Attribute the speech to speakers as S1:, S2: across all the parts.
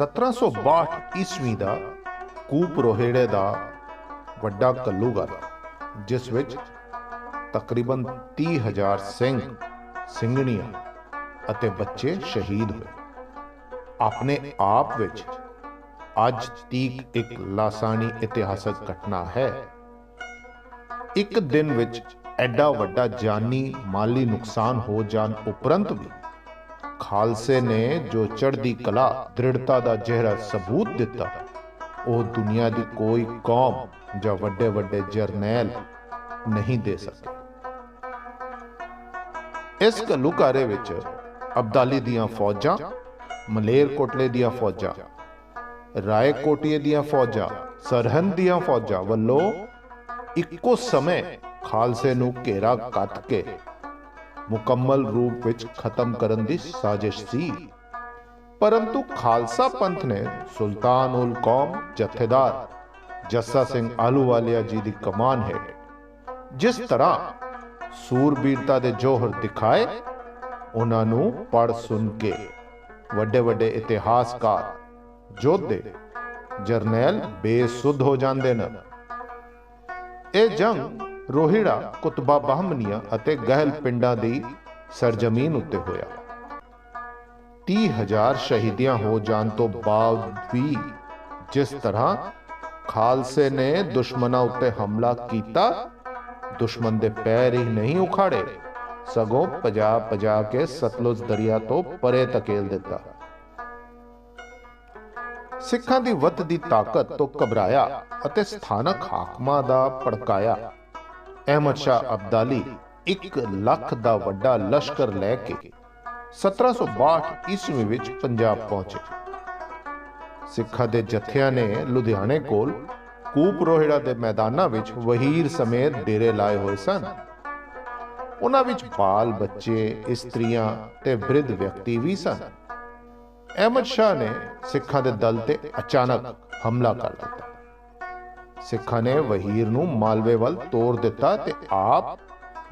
S1: 1762 ਈਸਵੀ ਦਾ ਕੂਪ ਰੋਹੇੜੇ ਦਾ ਵੱਡਾ ਕੱਲੂਗਰ ਜਿਸ ਵਿੱਚ ਤਕਰੀਬਨ 30000 ਸਿੰਘ, ਸਿੰਘਣੀਆਂ ਅਤੇ ਬੱਚੇ ਸ਼ਹੀਦ ਹੋਏ। ਆਪਣੇ ਆਪ ਵਿੱਚ ਅੱਜ ਤੀਕ ਇੱਕ ਲਾਸਾਨੀ ਇਤਿਹਾਸਕ ਘਟਨਾ ਹੈ। ਇੱਕ ਦਿਨ ਵਿੱਚ ਐਡਾ ਵੱਡਾ ਜਾਨੀ ਮਾਲੀ ਨੁਕਸਾਨ ਹੋ ਜਾਣ ਉਪਰੰਤ ਵੀ ਖਾਲਸੇ ਨੇ ਜੋ ਚੜ੍ਹਦੀ ਕਲਾ, ਦ੍ਰਿੜਤਾ ਦਾ ਜਿਹੜਾ ਸਬੂਤ ਦਿੱਤਾ, ਉਹ ਦੁਨੀਆ ਦੀ ਕੋਈ ਕੌਮ ਜਾਂ ਵੱਡੇ ਵੱਡੇ ਜਰਨੈਲ ਨਹੀਂ ਦੇ ਸਕੇ। ਇਸ ਘੱਲੂਘਾਰੇ ਵਿੱਚ ਅਬਦਾਲੀ ਦੀਆਂ ਫੌਜਾਂ ਮਲੇਰ ਕੋਟਲੇ ਦੀਆਂ ਫੌਜਾਂ ਰਾਏ ਕੋਟੀਏ ਦੀਆਂ ਫੌਜਾਂ, ਸਰਹੰਦ ਦੀਆਂ ਫੌਜਾਂ ਵੱਲੋਂ ਇੱਕੋ ਸਮੇਂ ਖਾਲਸੇ ਨੂੰ ਘੇਰਾ ਕੱਤ ਕੇ ਮੁਕੰਮਲ ਰੂਪ ਵਿੱਚ ਖਤਮ ਕਰਨ ਦੀ ਸਾਜ਼ਿਸ਼ ਸੀ। ਪਰੰਤੂ ਖਾਲਸਾ ਪੰਥ ਨੇ ਸੁਲਤਾਨ ਕੌਮ ਜਥੇਦਾਰ ਜੱਸਾ ਸਿੰਘ ਆਲੂਵਾਲੀਆ ਜੀ ਦੀ ਕਮਾਨ ਹੇਠ ਜਿਸ ਤਰ੍ਹਾਂ ਸੂਰਬੀਰਤਾ ਦੇ ਜੋਹਰ ਦਿਖਾਏ, ਉਹਨਾਂ ਨੂੰ ਪੜ ਸੁਣ ਕੇ ਵੱਡੇ ਵੱਡੇ ਇਤਿਹਾਸਕਾਰ ਯੋਧੇ ਜਰਨੈਲ ਬੇਸੁੱਧ ਹੋ ਜਾਂਦੇ ਨੇ। ਇਹ ਜੰਗ ਰੋਹਿੜਾ, ਕੁਤਬਾ ਬਹਮਨੀਆਂ ਅਤੇ ਗਹਿਲ ਪਿੰਡਾਂ ਦੀ ਸਰਜ਼ਮੀਨ ਉੱਤੇ ਹੋਇਆ। 30000 ਸ਼ਹੀਦੀਆਂ ਹੋ ਜਾਣ ਤੋਂ ਬਾਅਦ ਵੀ ਜਿਸ ਤਰ੍ਹਾਂ ਖਾਲਸੇ ਨੇ ਦੁਸ਼ਮਣਾਂ ਉੱਤੇ ਹਮਲਾ ਕੀਤਾ, ਦੁਸ਼ਮਣ ਦੇ ਪੈਰ ਹੀ ਨਹੀਂ ਉਖਾੜੇ, ਸਗੋਂ ਪਜਾ ਪਜਾ ਕੇ ਸਤਲੁਜ ਦਰਿਆ ਤੋਂ ਪਰੇ ਧਕੇਲ ਦਿੱਤਾ। ਸਿੱਖਾਂ ਦੀ ਵੱਧਦੀ ਤਾਕਤ ਤੋਂ ਘਬਰਾਇਆ ਅਤੇ ਸਥਾਨਕ ਹਾਕਮਾਂ ਦਾ ਭੜਕਾਇਆ। ਅਹਿਮਦ ਸ਼ਾਹ ਅਬਦਾਲੀ 1 ਲੱਖ ਦਾ ਵੱਡਾ ਲਸ਼ਕਰ ਲੈ ਕੇ 1762 ਈਸਵੀ ਵਿੱਚ ਪੰਜਾਬ ਪਹੁੰਚੇ। ਸਿੱਖਾਂ ਦੇ ਜਥਿਆਂ ਨੇ ਲੁਧਿਆਣੇ ਕੋਲ ਕੂਪ ਰੋਹਿੜਾ ਦੇ ਮੈਦਾਨਾਂ ਵਿੱਚ ਵਹੀਰ ਸਮੇਤ ਡੇਰੇ ਲਾਏ ਹੋਏ ਸਨ। ਉਹਨਾਂ ਵਿੱਚ ਬਾਲ ਬੱਚੇ, ਇਸਤਰੀਆਂ ਤੇ ਬ੍ਰਿਧ ਵਿਅਕਤੀ ਵੀ ਸਨ। ਅਹਿਮਦ ਸ਼ਾਹ ਨੇ ਸਿੱਖਾਂ ਦੇ ਦਲ ਤੇ ਅਚਾਨਕ ਹਮਲਾ ਕਰ ਦਿੱਤਾ। ਸਿੱਖਾਂ ਨੇ ਵਹੀਰ ਨੂੰ ਮਾਲਵੇ ਵੱਲ ਤੋਰ ਦਿੱਤਾ ਤੇ ਆਪ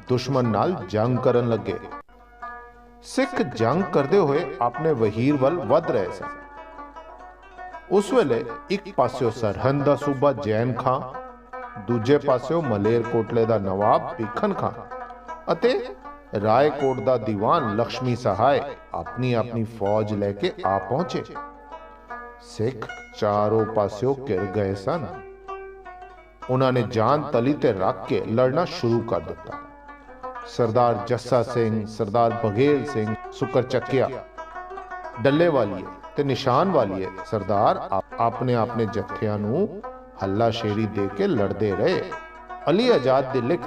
S1: ਦੁਸ਼ਮਣ ਨਾਲ ਜੰਗ ਕਰਨ ਲੱਗੇ। ਸਿੱਖ ਜੰਗ ਕਰਦੇ ਹੋਏ ਆਪਣੇ ਵਹੀਰ ਵੱਲ ਵੱਧ ਰਹੇ ਸਨ। ਉਸ ਵੇਲੇ ਇੱਕ ਪਾਸਿਓ ਸਰਹੰਦ ਦਾ ਸੂਬਾ ਜੈਨ ਖਾਂ, ਦੂਜੇ ਪਾਸਿਓ ਮਲੇਰ ਕੋਟਲੇ ਦਾ ਨਵਾਬ ਭੀਖਨ ਖਾਂ ਅਤੇ ਰਾਏਕੋਟ ਦਾ ਦੀਵਾਨ ਲక్ష్ਮੀ ਸਹਾਇ ਆਪਣੀ ਆਪਣੀ ਫੌਜ ਲੈ ਕੇ ਆ ਪਹੁੰਚੇ। ਸਿੱਖ ਚਾਰੋਂ ਪਾਸਿਓ ਘਿਰ ਗਏ ਸਨ। ਉਹਨਾਂ ਨੇ ਜਾਨ ਤਲੀ ਤੇ ਰੱਖ ਕੇ ਲੜਨਾ ਸ਼ੁਰੂ ਕਰ ਦਿੱਤਾ। ਸਰਦਾਰ ਜੱਸਾ ਸਿੰਘ, ਸਰਦਾਰ ਬਘੇਲ ਸਿੰਘ ਸੁਕਰ ਚੱਕਿਆ। ਡੱਲੇ ਵਾਲੀਏ ਤੇ ਨਿਸ਼ਾਨ ਵਾਲੀਏ ਸਰਦਾਰ ਆਪਣੇ ਆਪਣੇ ਜੱਥਿਆਂ ਨੂੰ ਹੱਲਾ ਸ਼ੇਰੀ ਦੇ ਕੇ ਲੜਦੇ ਰਹੇ। ਅਲੀ ਆਜ਼ਾਦ ਦੀ ਲਿਖ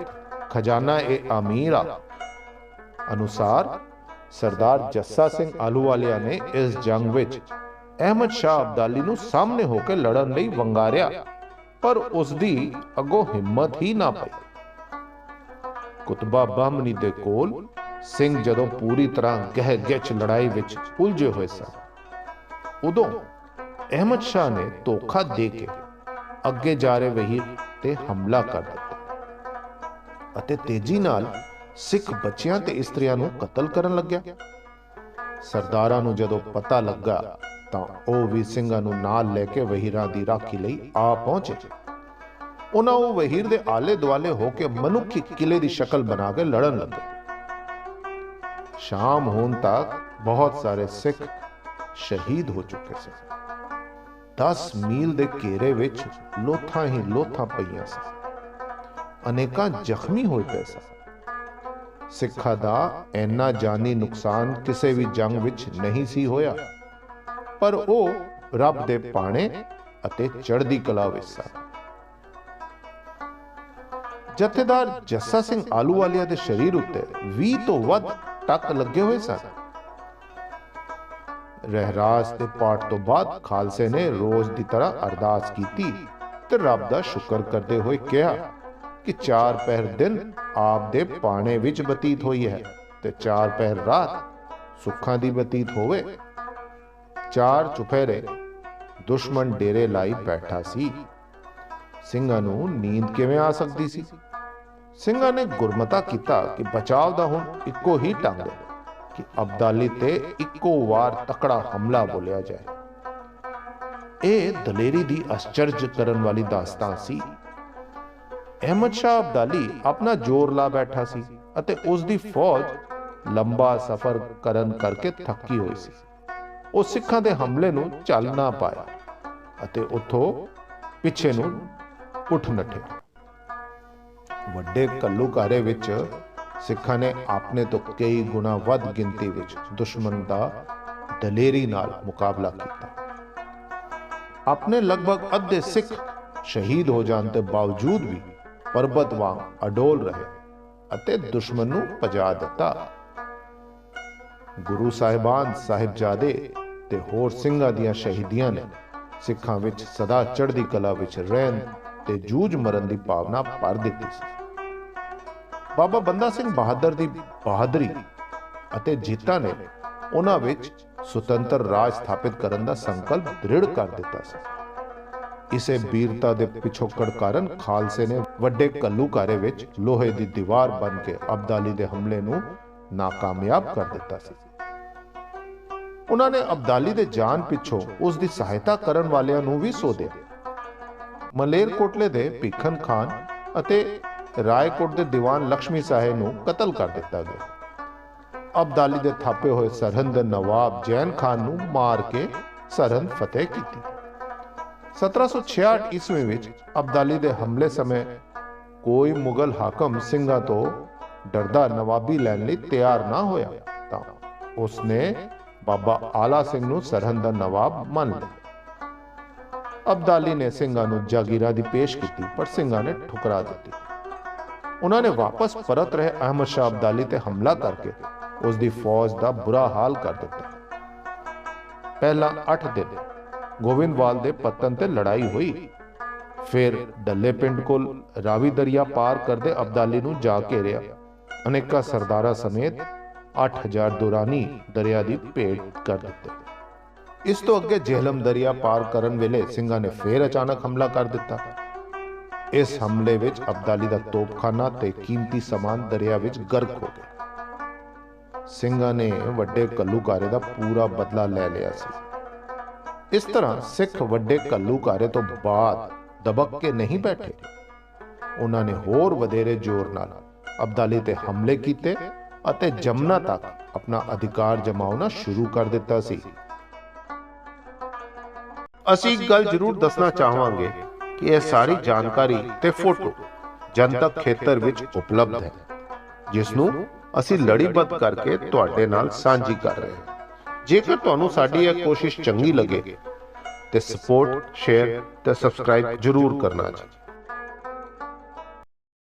S1: ਖਜ਼ਾਨਾ ਏ ਅਮੀਰਾ ਅਨੁਸਾਰ ਸਰਦਾਰ ਜੱਸਾ ਸਿੰਘ ਆਲੂਵਾਲੀਆ ਨੇ ਇਸ ਜੰਗ ਵਿੱਚ ਅਹਿਮਦ ਸ਼ਾਹ ਅਬਦਾਲੀ ਨੂੰ ਸਾਹਮਣੇ ਹੋ ਕੇ ਲੜਨ ਲਈ ਵੰਗਾਰਿਆ। ਪਰ ਉਸ ਦੀ ਅੱਗੋਂ ਹਿੰਮਤ ਹੀ ਨਾ ਪਈ। ਕੁਤਬਾ ਬਹਮਨੀ ਦੇ ਕੋਲ ਸਿੰਘ ਜਦੋਂ ਪੂਰੀ ਤਰ੍ਹਾਂ ਗਹਿ ਗਿੱਚ ਲੜਾਈ ਵਿੱਚ ਉਲਝੇ ਹੋਏ ਸਨ, ਉਦੋਂ ਅਹਿਮਦ ਸ਼ਾਹ ਨੇ ਧੋਖਾ ਦੇ ਕੇ ਅੱਗੇ ਜਾ ਰਹੇ ਵਹੀਰ ਤੇ ਹਮਲਾ ਕਰ ਦਿੱਤਾ ਅਤੇ ਤੇਜ਼ੀ ਨਾਲ ਸਿੱਖ ਬੱਚਿਆਂ ਤੇ ਇਸਤਰੀਆਂ ਨੂੰ ਕਤਲ ਕਰਨ ਲੱਗਿਆ। ਸਰਦਾਰਾਂ ਨੂੰ ਜਦੋਂ ਪਤਾ ਲੱਗਾ ਤਾਂ ਉਹ ਵੀ ਸਿੰਘਾਂ ਨੂੰ ਨਾਲ ਲੈ ਕੇ ਵਹੀਰਾਂ ਦੀ ਰਾਖੀ ਲਈ ਆ ਪਹੁੰਚੇ। ਉਹਨਾਂ ਉਹ ਵਹੀਰ ਦੇ ਆਲੇ ਦੁਆਲੇ ਹੋ ਕੇ ਮਨੁੱਖੀ ਕਿਲੇ ਦੀ ਸ਼ਕਲ ਬਣਾ ਕੇ ਲੜਨ ਲੱਗੇ। ਸ਼ਾਮ ਹੋਣ ਤੱਕ ਬਹੁਤ ਸਾਰੇ ਸਿੱਖ ਸ਼ਹੀਦ ਹੋ ਚੁੱਕੇ ਸਨ 10 ਮੀਲ ਦੇ ਘੇਰੇ ਵਿੱਚ ਲੋਥਾਂ ਹੀ ਲੋਥਾਂ ਪਈਆਂ ਸਨ ਅਨੇਕਾਂ ਜ਼ਖਮੀ ਹੋਏ ਪਏ ਸਨ ਸਿੱਖਾਂ ਦਾ ਇੰਨਾ ਜਾਨੀ ਨੁਕਸਾਨ ਕਿਸੇ ਵੀ ਜੰਗ ਵਿੱਚ ਨਹੀਂ ਸੀ ਹੋਇਆ। ਪਰ ਉਹ ਰੱਬ ਦੇ ਪਾਣੇ ਅਤੇ ਚੜ੍ਹਦੀ ਕਲਾ ਵਿੱਚ ਸਨ। ਜਥੇਦਾਰ ਜੱਸਾ ਸਿੰਘ ਆਲੂਵਾਲੀਆ ਦੇ ਸਰੀਰ ਉੱਤੇ 20 ਤੋਂ ਵੱਧ ਟੱਕ ਲੱਗੇ ਹੋਏ ਸਨ। ਰਹਿਰਾਸ ਦੇ ਪਾਠ ਤੋਂ ਬਾਅਦ ਖਾਲਸੇ ਨੇ ਰੋਜ਼ ਦੀ ਤਰ੍ਹਾਂ ਅਰਦਾਸ ਕੀਤੀ ਤੇ ਰੱਬ ਦਾ ਸ਼ੁਕਰ ਕਰਦੇ ਹੋਏ ਕਿਹਾ ਕਿ ਚਾਰ ਪਹਿਰ ਦਿਨ ਆਪ ਦੇ ਪਾਣੇ ਵਿੱਚ ਬਤੀਤ ਹੋਈ ਹੈ ਤੇ ਚਾਰ ਪਹਿਰ ਰਾਤ ਸੁੱਖਾਂ ਦੀ ਬਤੀਤ ਹੋਵੇ ਚਾਰ ਚੁਫੇਰੇ ਦੁਸ਼ਮਣ ਡੇਰੇ ਲਾਈ ਬੈਠਾ ਸੀ। ਸਿੰਘਾਂ ਨੂੰ ਨੀਂਦ ਕਿਵੇਂ ਆ ਸਕਦੀ ਸੀ? ਸਿੰਘਾਂ ਨੇ ਗੁਰਮਤਾ ਕੀਤਾ ਕਿ ਬਚਾਵ ਦਾ ਹੁਣ ਇੱਕੋ ਹੀ ਢੰਗ ਹੈ ਕਿ ਅਬਦਾਲੀ ਤੇ ਇੱਕੋ ਵਾਰ ਤਕੜਾ ਹਮਲਾ ਬੋਲਿਆ ਜਾਏ। ਇਹ ਦਲੇਰੀ ਦੀ ਅਚਰਜ ਕਰਨ ਵਾਲੀ ਦਾਸਤਾਨ ਸੀ। ਅਹਿਮਦ ਸ਼ਾਹ ਅਬਦਾਲੀ ਆਪਣਾ ਜ਼ੋਰ ਲਾ ਬੈਠਾ ਸੀ ਅਤੇ ਉਸ ਦੀ ਫੌਜ ਲੰਬਾ ਸਫ਼ਰ ਕਰਨ ਕਰਕੇ ਥੱਕੀ ਹੋਈ ਸੀ। ਉਹ ਸਿੱਖਾਂ ਦੇ ਹਮਲੇ ਨੂੰ ਚੱਲ ਨਾ ਪਾਇਆ ਅਤੇ ਉੱਥੋਂ ਪਿੱਛੇ ਨੂੰ ਉੱਠ ਨੱਠੇ। ਵੱਡੇ ਕੱਲੂਕਾਰੇ ਵਿੱਚ ਸਿੱਖਾਂ ਨੇ ਆਪਣੇ ਤੋਂ ਕਈ ਗੁਣਾ ਵੱਧ ਗਿਣਤੀ ਵਿੱਚ ਦੁਸ਼ਮਣ ਦਾ ਦਲੇਰੀ ਨਾਲ ਮੁਕਾਬਲਾ ਕੀਤਾ। ਆਪਣੇ ਲਗਭਗ ਅੱਧੇ ਸਿੱਖ ਸ਼ਹੀਦ ਹੋ ਜਾਣ ਦੇ ਬਾਵਜੂਦ ਵੀ ਪਰਬਤ ਵਾਂਗ ਅਡੋਲ ਰਹੇ ਅਤੇ ਦੁਸ਼ਮਣ ਨੂੰ ਪਜਾ ਦਿੱਤਾ। ਗੁਰੂ ਸਾਹਿਬਾਨ ਸਾਹਿਬਜ਼ਾਦੇ ਤੇ ਹੋਰ ਸਿੰਘਾਂ ਦੀਆਂ ਸ਼ਹੀਦੀਆਂ ਨੇ। ਸਿੱਖਾਂ ਵਿੱਚ ਸਦਾ ਚੜ੍ਹਦੀ ਕਲਾ ਵਿੱਚ ਰਹਿਣ ਤੇ ਜੂਝ ਮਰਨ ਦੀ ਭਾਵਨਾ ਭਰ ਦਿੱਤੀ ਸੀ। ਬਾਬਾ ਬੰਦਾ ਸਿੰਘ ਬਹਾਦਰ ਦੀ ਬਹਾਦਰੀ ਅਤੇ ਜੀਤਾਂ ਨੇ ਉਹਨਾਂ ਵਿੱਚ ਸੁਤੰਤਰ ਰਾਜ ਸਥਾਪਿਤ ਕਰਨ ਦਾ ਸੰਕਲਪ ਦ੍ਰਿੜ ਕਰ ਦਿੱਤਾ ਸੀ। ਇਸੇ ਬੀਰਤਾ ਦੇ ਪਿਛੋਕੜ ਕਾਰਨ ਖਾਲਸੇ ਨੇ ਵੱਡੇ ਕੱਲੂਕਾਰੇ ਵਿੱਚ ਲੋਹੇ ਦੀ ਦੀਵਾਰ ਬਣ ਕੇ ਅਬਦਾਲੀ ਦੇ ਹਮਲੇ ਨੂੰ ਨਾਕਾਮਯਾਬ ਕਰ ਦਿੱਤਾ ਸੀ। ਉਹਨਾਂ ਨੇ ਅਬਦਾਲੀ ਦੇ ਜਾਨ ਪਿੱਛੋਂ ਉਸ ਦੀ ਸਹਾਇਤਾ ਕਰਨ ਵਾਲਿਆਂ ਨੂੰ ਵੀ ਸੋਧਿਆ। ਮਲੇਰਕੋਟਲੇ ਦੇ ਭੀਖਨ ਖਾਨ ਅਤੇ ਰਾਏਕੋਟ ਦੇ ਦੀਵਾਨ ਲక్ష్ਮੀ ਸਾਹੇ ਨੂੰ ਕਤਲ ਕਰ ਦਿੱਤਾ ਗਿਆ। ਅਬਦਾਲੀ ਦੇ ਥਾਪੇ ਹੋਏ ਸਰਹੰਦ ਦੇ ਨਵਾਬ ਜੈਨ ਖਾਨ ਨੂੰ ਮਾਰ ਕੇ ਸਰਹੰਦ ਫਤਿਹ ਕੀਤੀ। 1766 ਈਸਵੀ ਵਿੱਚ ਅਬਦਾਲੀ ਦੇ ਹਮਲੇ ਸਮੇਂ ਕੋਈ ਮੁਗਲ ਹਾਕਮ ਸਿੰਘਾਂ ਤੋਂ ਡਰਦਾ ਨਵਾਬੀ ਲੈਣ ਲਈ ਤਿਆਰ ਨਾ ਹੋਇਆ ਤਾਂ ਉਸਨੇ ਬਾਬਾ ਆਲਾ ਸਿੰਘ ਨੂੰ ਸਰਹੰਦ ਦਾ ਨਵਾਬ ਮੰਨ ਲਿਆ। ਅਬਦਾਲੀ ਨੇ ਸਿੰਘਾਂ ਨੂੰ ਜਾਗੀਰਾ ਦੀ ਪੇਸ਼ ਕੀਤੀ, ਪਰ ਸਿੰਘਾਂ ਨੇ ਠੁਕਰਾ ਦਿੱਤੀ। ਉਹਨਾਂ ਨੇ ਵਾਪਸ ਪਰਤ ਰਹੇ ਅਹਿਮਦ ਸ਼ਾਹ ਅਬਦਾਲੀ ਤੇ ਹਮਲਾ ਕਰਕੇ ਉਸ ਦੀ ਫੌਜ ਦਾ ਬੁਰਾ ਹਾਲ ਕਰ ਦਿੱਤਾ। ਪਹਿਲਾਂ 8 ਦਿਨ ਗੋਬਿੰਦਵਾਲ ਦੇ ਪਤਨ ਤੇ ਲੜਾਈ ਹੋਈ। ਫਿਰ ਡੱਲੇ ਪਿੰਡ ਕੋਲ ਰਾਵੀ ਦਰਿਆ ਪਾਰ ਕਰਦੇ ਅਬਦਾਲੀ ਨੂੰ ਜਾ ਘੇਰਿਆ। ਅਨੇਕਾਂ ਸਰਦਾਰਾਂ ਸਮੇਤ 8000 ਦੁਰਾਨੀ ਦਰਿਆ ਦੀ ਭੇਟ ਕਰ ਦਿੱਤੇ। ਇਸ ਤੋਂ ਅੱਗੇ ਜੇਹਲਮ ਦਰਿਆ ਪਾਰ ਕਰਨ ਵੇਲੇ ਸਿੰਘਾਂ ਨੇ ਫੇਰ ਅਚਾਨਕ ਹਮਲਾ ਕਰ ਦਿੱਤਾ। ਇਸ ਹਮਲੇ ਵਿੱਚ ਅਬਦਾਲੀ ਦਾ ਤੋਪਖਾਨਾ ਤੇ ਕੀਮਤੀ ਸਮਾਨ ਦਰਿਆ ਵਿੱਚ ਗਰਕ ਹੋ ਗਿਆ ਸਿੰਘਾਂ ਨੇ ਵੱਡੇ ਕੱਲੂਕਾਰੇ ਦਾ ਪੂਰਾ ਬਦਲਾ ਲੈ ਲਿਆ ਸੀ। ਇਸ ਤਰ੍ਹਾਂ ਸਿੱਖ ਵੱਡੇ ਕੱਲੂਕਾਰੇ ਤੋਂ ਬਾਅਦ ਦਬਕ ਕੇ ਨਹੀਂ ਬੈਠੇ। ਉਹਨਾਂ ਨੇ ਹੋਰ ਵਧੇਰੇ ਜ਼ੋਰ ਨਾਲ ਅਬਦਾਲੀ ਤੇ ਹਮਲੇ ਕੀਤੇ ਅਤੇ ਜਮਨਾ ਤੱਕ ਆਪਣਾ ਅਧਿਕਾਰ ਜਮਾਉਣਾ ਸ਼ੁਰੂ ਕਰ ਦਿੱਤਾ ਸੀ। ਅਸੀਂ ਗੱਲ ਜ਼ਰੂਰ ਦੱਸਣਾ ਚਾਹਾਂਗੇ ਕਿ ਇਹ ਸਾਰੀ ਜਾਣਕਾਰੀ ਤੇ ਫੋਟੋ ਜਨਤਕ ਖੇਤਰ ਵਿੱਚ ਉਪਲਬਧ ਹੈ, ਜਿਸ ਨੂੰ ਅਸੀਂ ਲੜੀਬੱਧ ਕਰਕੇ ਤੁਹਾਡੇ ਨਾਲ ਸਾਂਝੀ ਕਰ ਰਹੇ ਹਾਂ। ਜੇਕਰ ਤੁਹਾਨੂੰ ਸਾਡੀ ਇਹ ਕੋਸ਼ਿਸ਼ ਚੰਗੀ ਲੱਗੇ ਤੇ ਸਪੋਰਟ ਸ਼ੇਅਰ ਤੇ ਸਬਸਕ੍ਰਾਈਬ ਜ਼ਰੂਰ ਕਰਨਾ ਜੀ।